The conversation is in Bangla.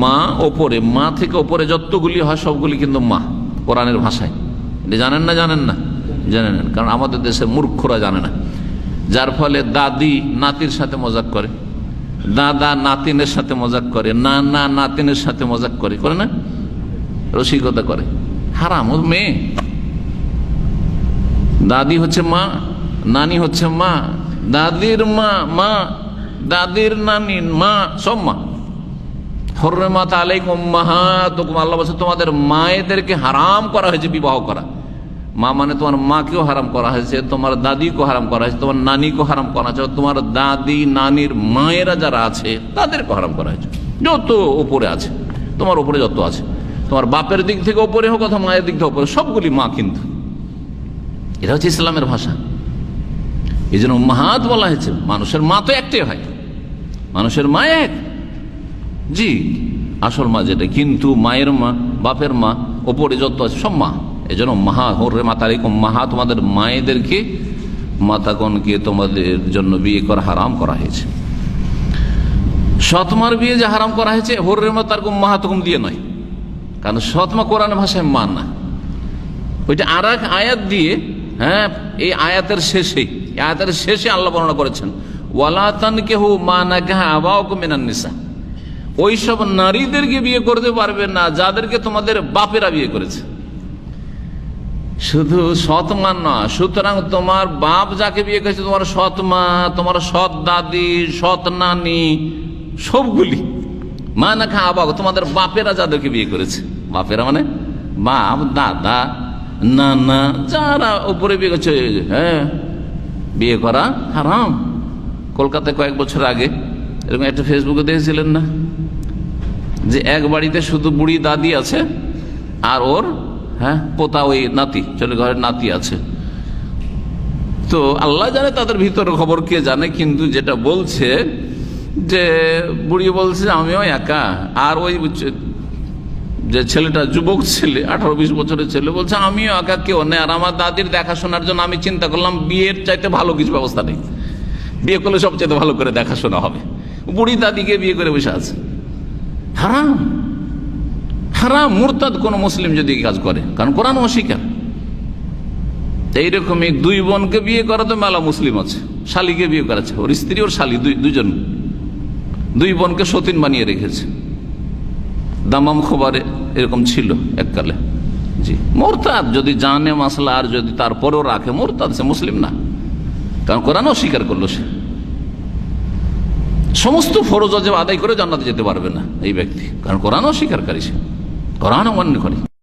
মা ওপরে, মা থেকে ওপরে যতগুলি হয় সবগুলি কিন্তু মা, কোরআনের ভাষায়। জানেন না জানেন না? জানেন না। কারণ আমাদের দেশের মূর্খরা জানে না। যার ফলে দাদি নাতির সাথে মজাক করে, দাদা নাতিনের সাথে মজাক করে না না নাতিনের সাথে মজাক করে। করে না? রসিকতা করে। হারাম, ও মেয়ে। দাদি হচ্ছে মা, নানি হচ্ছে মা, দাদির মা মা, দাদির নানি, মা, সব মা। তোমাদের মায়েদেরকে হারাম করা হয়েছে, বিবাহ করা। মা মানে তোমার মাকেও হারাম করা হয়েছে, তোমার দাদিকেও হারাম করা হয়েছে, তোমার নানিকেও হারাম করা হয়েছে তোমার দাদি, নানির মায়েরা যারা আছে তাদেরকে হারাম করা হয়েছে। যত উপরে আছে, তোমার উপরে যত আছে। তোমার বাপের দিক থেকে ওপরে হোক অথবা মায়ের দিক থেকে ওপরে সবগুলি মা কিন্তু। এটা হচ্ছে ইসলামের ভাষা। এই জন্য মাহাত বলা হয়েছে, মানুষের মা তো একটাই হয়। মানুষের মা এক। জি, আসল মা যেটা, কিন্তু মায়ের মা, বাপের মা ওপরে যত আছে, সব মা। এই জন্য মাহা হরে মাতারিকম, মাহা তোমাদের মায়েদেরকে, মাতাগণকে তোমাদের জন্য বিয়ে করা হারাম করা হয়েছে। সৎমার বিয়ে যে হারাম করা হয়েছে, হরে মাতার মাহাতকম দিয়ে নয়। কারণ সৎমা কোরআন ভাষায় মান না। ওইটা আর আয়াত দিয়ে হ্যাঁ এই আয়াতের শেষে আয়াতের শেষে আল্লাহ বর্ণনা করেছেন ওয়ালাতান কেহু মা না কেহা আবাও মিনান নিসা ওইসব নারীদেরকে বিয়ে করতে পারবে না, যাদেরকে তোমাদের বাপেরা বিয়ে করেছে। শুধু সৎমা না, সুতরাং তোমার বাপ যাকে বিয়ে করেছে, তোমার সৎ মা তোমার সৎ দাদি, সৎ নানি, সবগুলি। মা না খা আবাগ তোমাদের বাপেরা যাদেরকে বিয়ে করেছে। বাপেরা মানে বাপ, দাদা, নানা, যারা উপরে বিয়ে করছে হ্যাঁ বিয়ে করা হারাম। কলকাতায় কয়েক বছর আগে এরকম একটা ফেসবুকে দেখেছিলেন না? যে এক বাড়িতে শুধু বুড়ি দাদি আছে আর ওর হ্যাঁ পোতা ওই নাতি, চলে ঘরের নাতি আছে। তো আল্লাহ জানে তাদের ভিতরে খবর কে জানে, কিন্তু যেটা বলছে যে বুড়ি বলছে যে আমিও একা। আর ওই যে ছেলেটা যুবক ছেলে, আঠারো বিশ বছরের ছেলে বলছে, আমিও একা, কেউ নেই। আর আমার দাদির দেখাশোনার জন্য আমি চিন্তা করলাম, বিয়ের চাইতে ভালো কিছু ব্যবস্থা নেই। বিয়ে করলে সবচেয়ে ভালো করে দেখাশোনা হবে। বুড়ি দাদিকে বিয়ে করে বসে আছে। হারাম। হারাম, মুরতাদ কোন মুসলিম যদি কাজ করে, কারণ কোরআন অস্বীকার। এইরকমই দুই বোনকে বিয়ে করা তো মেলা মুসলিম আছে, শালিকে বিয়ে করেছে ওর স্ত্রী, ওর শালি দুজন দুই বোনকে সতীন বানিয়ে রেখেছে। দামাম খোবারে এরকম ছিল এককালে। জি, মোরতাদ যদি জানে মাসলা আর যদি তারপরেও রাখে, মোরতাদ সে মুসলিম না। কারণ কোরআন অস্বীকার করল সে। সমস্ত ফরজ অজেব আদায় করে জান্নাতে যেতে পারবে না এই ব্যক্তি। কারণ কোরআন অস্বীকারকারী সে। কোরআন অমান্য করে